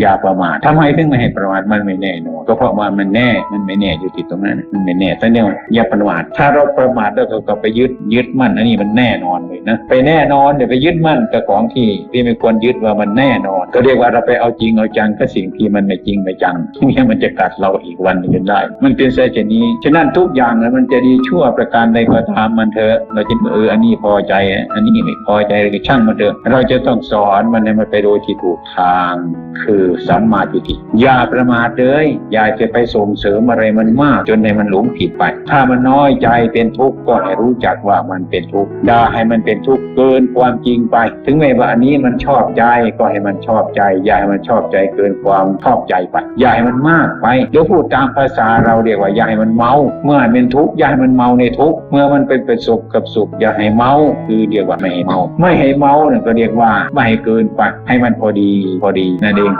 อย่าประมาททำไมถึงไม่ให้ประมาทมันไม่แน่นอนก็เพราะว่ามันแน่มันไม่แน่อยู่ที่ตรงนั้นมันไม่แน่แต่เนี่ยอย่าประมาทถ้าเราประมาทแล้วก็ไปยึดยึดมั่นอันนี้มันแน่นอนเลยนะไปแน่นอนเดี๋ยวไปยึดมั่นกับของที่ที่ไม่ควรยึดว่ามันแน่นอน ก็เรียกว่าเราไปเอาจริงเอาจังกับสิ่งที่มันไม่จริงไม่จังเนี่ยมันจะกัดเราอีกวันหนึงได้ มันเป็นเช่นนี้ฉะนั้นทุกอย่างนะมันจะดีชั่วประการใดก็ตามมันเถอะเราจะเอออันนี้พอใจ อันนี้ไม่พอใจก็ช่างมันเถอะเราจะต้องสอนมันให้มันไปโดยที่ถูกทาง คือสัมมาทิฏฐิอย่าประมาทเลยอย่าจะไปส่งเสริมอะไรมันมาก จนให้มันหลงผิดไป ถ้ามันน้อยใจเป็นทุกข์ก็ให้รู้จักว่ามันเป็นทุกข์อย่าให้มันเป็นทุกข์เกินความจริงไป ถึงแม้ว่าอันนี้มันชอบใจก็ให้มันชอบใจ อย่าให้มันชอบใจเกินความชอบใจไป อย่าให้มันมากไปเดี๋ยวพูดตามภาษาเราเรียกว่าอย่าให้มันเมา เมื่อเป็นทุกข์อย่าให้มันเมาในทุกข์เมื่อมันเป็นประสบกับสุขอย่าให้เมาคือเรียกว่าไม่ให้เมา ไม่ให้เมาเนี่ยก็เรียกว่าไม่ให้เกินไปให้มันพอดีพอดีนั่นเอง